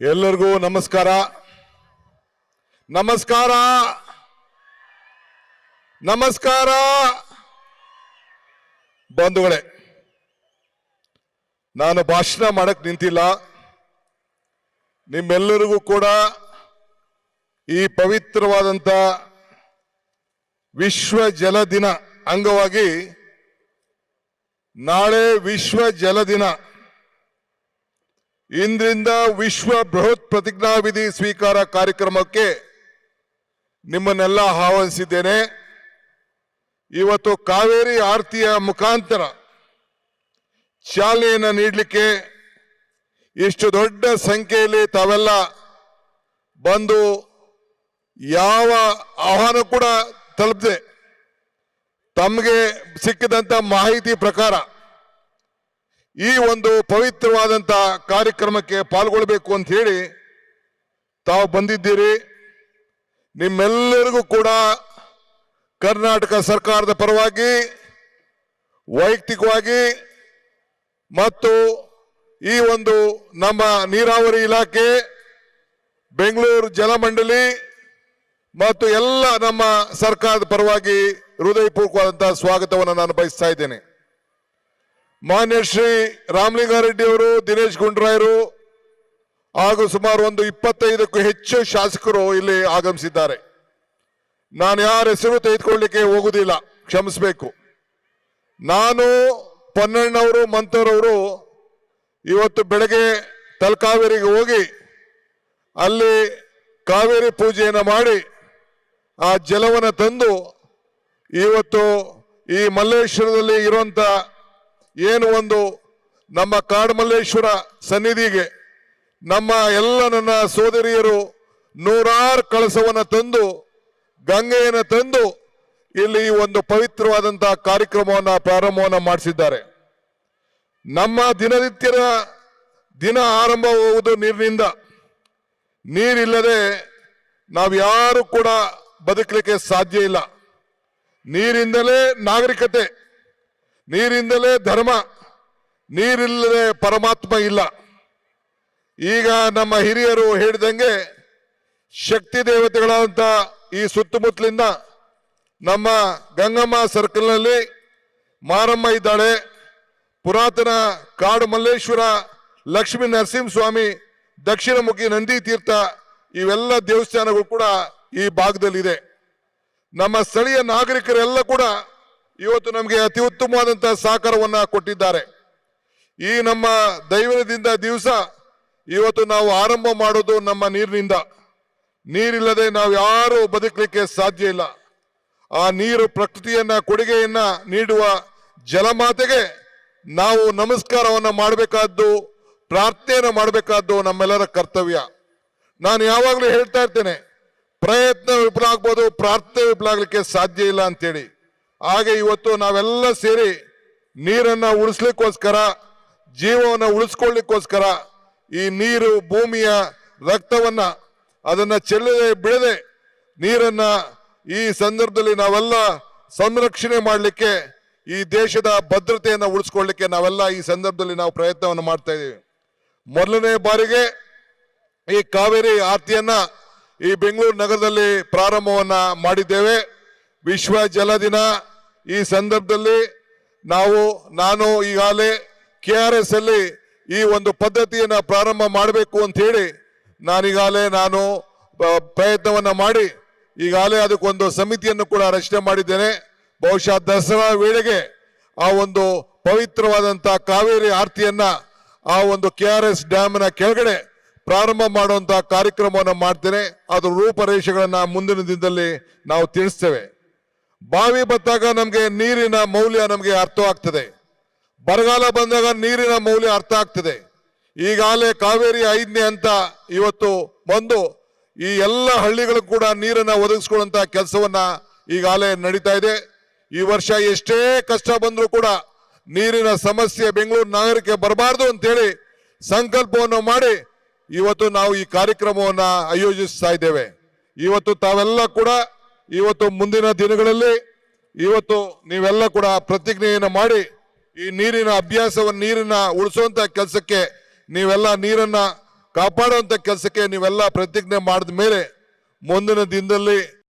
ಎಲ್ಲರಿಗೂ ನಮಸ್ಕಾರ. ನಮಸ್ಕಾರ. ನಮಸ್ಕಾರ. ಬಂಧುಗಳೇ, ನಾನು ಭಾಷಣ ಮಾಡಕ್ ನಿಂತಿಲ್ಲ. ನಿಮ್ಮೆಲ್ಲರಿಗೂ ಕೂಡ ಈ ಪವಿತ್ರವಾದಂಥ ವಿಶ್ವ ಜಲ ದಿನ ಅಂಗವಾಗಿ ನಾಳೆ ವಿಶ್ವ ಜಲ ದಿನ ಇಂದ್ರಿಂದ ವಿಶ್ವ ಬೃಹತ್ ಪ್ರತಿಜ್ಞಾವಿಧಿ ಸ್ವೀಕಾರ ಕಾರ್ಯಕ್ರಮಕ್ಕೆ ನಿಮ್ಮನ್ನೆಲ್ಲ ಆಹ್ವಾನಿಸಿದ್ದೇನೆ. ಇವತ್ತು ಕಾವೇರಿ ಆರತಿಯ ಮುಖಾಂತರ ಚಾಲನೆಯನ್ನು ನೀಡಲಿಕ್ಕೆ ಇಷ್ಟು ದೊಡ್ಡ ಸಂಖ್ಯೆಯಲ್ಲಿ ತಾವೆಲ್ಲ ಬಂದು ಯಾವ ಆಹ್ವಾನ ಕೂಡ ತಲುಪಿದೆ. ತಮಗೆ ಸಿಕ್ಕಿದಂತ ಮಾಹಿತಿ ಪ್ರಕಾರ ಈ ಒಂದು ಪವಿತ್ರವಾದಂತ ಕಾರ್ಯಕ್ರಮಕ್ಕೆ ಪಾಲ್ಗೊಳ್ಬೇಕು ಅಂತ ಹೇಳಿ ತಾವು ಬಂದಿದ್ದೀರಿ. ನಿಮ್ಮೆಲ್ಲರಿಗೂ ಕೂಡ ಕರ್ನಾಟಕ ಸರ್ಕಾರದ ಪರವಾಗಿ, ವೈಯಕ್ತಿಕವಾಗಿ ಮತ್ತು ಈ ಒಂದು ನಮ್ಮ ನೀರಾವರಿ ಇಲಾಖೆ, ಬೆಂಗಳೂರು ಜಲಮಂಡಳಿ ಮತ್ತು ಎಲ್ಲ ನಮ್ಮ ಸರ್ಕಾರದ ಪರವಾಗಿ ಹೃದಯಪೂರ್ವಕವಾದಂತಹ ಸ್ವಾಗತವನ್ನು ನಾನು ಬಯಸ್ತಾ ಇದ್ದೇನೆ. ಮಾನ್ಯ ಶ್ರೀ ರಾಮಲಿಂಗಾರೆಡ್ಡಿಯವರು, ದಿನೇಶ್ ಗುಂಡ್ರಾಯರು ಹಾಗೂ ಸುಮಾರು ಒಂದು ಇಪ್ಪತ್ತೈದಕ್ಕೂ ಹೆಚ್ಚು ಶಾಸಕರು ಇಲ್ಲಿ ಆಗಮಿಸಿದ್ದಾರೆ. ನಾನು ಯಾರ ಹೆಸರು ತೆಗೆದುಕೊಳ್ಳಿಕ್ಕೆ ಹೋಗುದಿಲ್ಲ ಕ್ಷಮಿಸಬೇಕು. ನಾನು ಪೊನ್ನಣ್ಣವರು ಮಂತರವರು ಇವತ್ತು ಬೆಳಗ್ಗೆ ತಲಕಾವೇರಿಗೆ ಹೋಗಿ ಅಲ್ಲಿ ಕಾವೇರಿ ಪೂಜೆಯನ್ನು ಮಾಡಿ ಆ ಜಲವನ್ನು ತಂದು ಇವತ್ತು ಈ ಮಲ್ಲೇಶ್ವರದಲ್ಲಿ ಇರುವಂತ ಏನು ಒಂದು ನಮ್ಮ ಕಾಡುಮಲ್ಲೇಶ್ವರ ಸನ್ನಿಧಿಗೆ ನಮ್ಮ ಎಲ್ಲ ನನ್ನ ಸೋದರಿಯರು ನೂರಾರು ಕಳಸವನ್ನು ತಂದು, ಗಂಗೆಯನ್ನು ತಂದು ಇಲ್ಲಿ ಒಂದು ಪವಿತ್ರವಾದಂತಹ ಕಾರ್ಯಕ್ರಮವನ್ನು ಪ್ರಾರಂಭವನ್ನು ಮಾಡಿಸಿದ್ದಾರೆ. ನಮ್ಮ ದಿನನಿತ್ಯದ ದಿನ ಆರಂಭವಾಗುವುದು ನೀರಿನಿಂದ. ನೀರಿಲ್ಲದೆ ನಾವು ಯಾರು ಕೂಡ ಬದುಕಲಿಕ್ಕೆ ಸಾಧ್ಯ ಇಲ್ಲ. ನೀರಿಂದಲೇ ನಾಗರಿಕತೆ. ನೀರಿಂದಲೇ ಧರ್ಮ, ನೀರಿಲ್ಲದೆ ಪರಮಾತ್ಮ ಇಲ್ಲ. ಈಗ ನಮ್ಮ ಹಿರಿಯರು ಹೇಳಿದಂಗೆ ಶಕ್ತಿ ದೇವತೆಗಳಂತ ಈ ಸುತ್ತಮುತ್ತಲಿಂದ ನಮ್ಮ ಗಂಗಮ್ಮ ಸರ್ಕಲ್ನಲ್ಲಿ ಮಾರಮ್ಮ ಇದ್ದಾಳೆ. ಪುರಾತನ ಕಾಡು ಮಲ್ಲೇಶ್ವರ ಲಕ್ಷ್ಮೀ ನರಸಿಂಹಸ್ವಾಮಿ, ದಕ್ಷಿಣಮುಖಿ ನಂದಿ ತೀರ್ಥ ಇವೆಲ್ಲ ದೇವಸ್ಥಾನಗಳು ಕೂಡ ಈ ಭಾಗದಲ್ಲಿದೆ. ನಮ್ಮ ಸ್ಥಳೀಯ ನಾಗರಿಕರೆಲ್ಲ ಕೂಡ ಇವತ್ತು ನಮಗೆ ಅತಿ ಉತ್ತಮವಾದಂತಹ ಸಹಕಾರವನ್ನ ಕೊಟ್ಟಿದ್ದಾರೆ. ಈ ನಮ್ಮ ದೈವದಿಂದ ದಿವಸ ಇವತ್ತು ನಾವು ಆರಂಭ ಮಾಡೋದು ನಮ್ಮ ನೀರಿನಿಂದ. ನೀರಿಲ್ಲದೆ ನಾವು ಯಾರು ಬದುಕಲಿಕ್ಕೆ ಸಾಧ್ಯ ಇಲ್ಲ. ಆ ನೀರು ಪ್ರಕೃತಿಯನ್ನ ಕೊಡುಗೆಯನ್ನ ನೀಡುವ ಜಲಮಾತೆಗೆ ನಾವು ನಮಸ್ಕಾರವನ್ನ ಮಾಡಬೇಕಾದ್ದು, ಪ್ರಾರ್ಥನೆಯನ್ನು ಮಾಡಬೇಕಾದ್ದು ನಮ್ಮೆಲ್ಲರ ಕರ್ತವ್ಯ. ನಾನು ಯಾವಾಗಲೂ ಹೇಳ್ತಾ ಇರ್ತೇನೆ, ಪ್ರಯತ್ನ ವಿಫಲ ಆಗ್ಬೋದು, ಪ್ರಾರ್ಥನೆ ವಿಫಲ ಆಗ್ಲಿಕ್ಕೆ ಸಾಧ್ಯ ಇಲ್ಲ ಅಂತೇಳಿ. ಹಾಗೆ ಇವತ್ತು ನಾವೆಲ್ಲ ಸೇರಿ ನೀರನ್ನ ಉಳಿಸ್ಲಿಕ್ಕೋಸ್ಕರ, ಜೀವವನ್ನು ಉಳಿಸ್ಕೊಳ್ಲಿಕ್ಕೋಸ್ಕರ ಈ ನೀರು ಭೂಮಿಯ ರಕ್ತವನ್ನ ಅದನ್ನ ಚೆಲ್ಲದೆ ಬಿಡದೆ ನೀರನ್ನ ಈ ಸಂದರ್ಭದಲ್ಲಿ ನಾವೆಲ್ಲ ಸಂರಕ್ಷಣೆ ಮಾಡಲಿಕ್ಕೆ, ಈ ದೇಶದ ಭದ್ರತೆಯನ್ನು ಉಳಿಸ್ಕೊಳ್ಳಿಕ್ಕೆ ನಾವೆಲ್ಲ ಈ ಸಂದರ್ಭದಲ್ಲಿ ನಾವು ಪ್ರಯತ್ನವನ್ನು ಮಾಡ್ತಾ ಇದ್ದೀವಿ. ಮೊದಲನೇ ಬಾರಿಗೆ ಈ ಕಾವೇರಿ ಆರತಿಯನ್ನ ಈ ಬೆಂಗಳೂರು ನಗರದಲ್ಲಿ ಪ್ರಾರಂಭವನ್ನ ಮಾಡಿದ್ದೇವೆ. ವಿಶ್ವ ಜಲ ದಿನ. ಈ ಸಂದರ್ಭದಲ್ಲಿ ನಾವು, ನಾನು ಈಗಾಗಲೇ ಕೆ ಆರ್ ಎಸ್ ಅಲ್ಲಿ ಈ ಒಂದು ಪದ್ಧತಿಯನ್ನ ಪ್ರಾರಂಭ ಮಾಡಬೇಕು ಅಂತ ಹೇಳಿ ನಾನೀಗಾಗಲೇ ನಾನು ಪ್ರಯತ್ನವನ್ನು ಮಾಡಿ ಈಗಾಗಲೇ ಅದಕ್ಕೊಂದು ಸಮಿತಿಯನ್ನು ಕೂಡ ರಚನೆ ಮಾಡಿದ್ದೇನೆ. ಬಹುಶಃ ದಸರಾ ವೇಳೆಗೆ ಆ ಒಂದು ಪವಿತ್ರವಾದಂತ ಕಾವೇರಿ ಆರತಿಯನ್ನ ಆ ಒಂದು ಕೆ ಆರ್ ಎಸ್ ಡ್ಯಾಮ್ನ ಕೆಳಗಡೆ ಪ್ರಾರಂಭ ಮಾಡುವಂತಹ ಕಾರ್ಯಕ್ರಮವನ್ನು ಮಾಡ್ತೇನೆ. ಅದರ ರೂಪರೇಷೆಗಳನ್ನು ಮುಂದಿನ ದಿನದಲ್ಲಿ ನಾವು ತಿಳಿಸ್ತೇವೆ. ಬಾವಿ ಬತ್ತಾಗ ನಮಗೆ ನೀರಿನ ಮೌಲ್ಯ ನಮಗೆ ಅರ್ಥವಾಗ್ತದೆ ಬರಗಾಲ ಬಂದಾಗ ನೀರಿನ ಮೌಲ್ಯ ಅರ್ಥ ಆಗ್ತದೆ. ಈಗಾಗಲೇ ಕಾವೇರಿ ಐದನೇ ಅಂತ ಇವತ್ತು ಬಂದು ಈ ಎಲ್ಲ ಹಳ್ಳಿಗಳು ಕೂಡ ನೀರನ್ನು ಒದಗಿಸ್ಕೊಳ್ಳುವಂತ ಕೆಲಸವನ್ನ ಈಗಾಗಲೇ ನಡೀತಾ ಇದೆ. ಈ ವರ್ಷ ಎಷ್ಟೇ ಕಷ್ಟ ಬಂದರೂ ಕೂಡ ನೀರಿನ ಸಮಸ್ಯೆ ಬೆಂಗಳೂರು ನಗರಕ್ಕೆ ಬರಬಾರ್ದು ಅಂತೇಳಿ ಸಂಕಲ್ಪವನ್ನು ಮಾಡಿ ಇವತ್ತು ನಾವು ಈ ಕಾರ್ಯಕ್ರಮವನ್ನು ಆಯೋಜಿಸ್ತಾ ಇದ್ದೇವೆ. ಇವತ್ತು ತಾವೆಲ್ಲ ಕೂಡ ಇವತ್ತು ಮುಂದಿನ ದಿನಗಳಲ್ಲಿ ಇವತ್ತು ನೀವೆಲ್ಲ ಕೂಡ ಪ್ರತಿಜ್ಞೆಯನ್ನು ಮಾಡಿ ಈ ನೀರಿನ ಅಭ್ಯಾಸವನ್ನು ನೀರನ್ನ ಉಳಿಸುವಂತ ಕೆಲಸಕ್ಕೆ ನೀವೆಲ್ಲ ನೀರನ್ನ ಕಾಪಾಡುವಂತ ಕೆಲಸಕ್ಕೆ ನೀವೆಲ್ಲ ಪ್ರತಿಜ್ಞೆ ಮಾಡಿದ ಮೇಲೆ ಮುಂದಿನ ದಿನದಲ್ಲಿ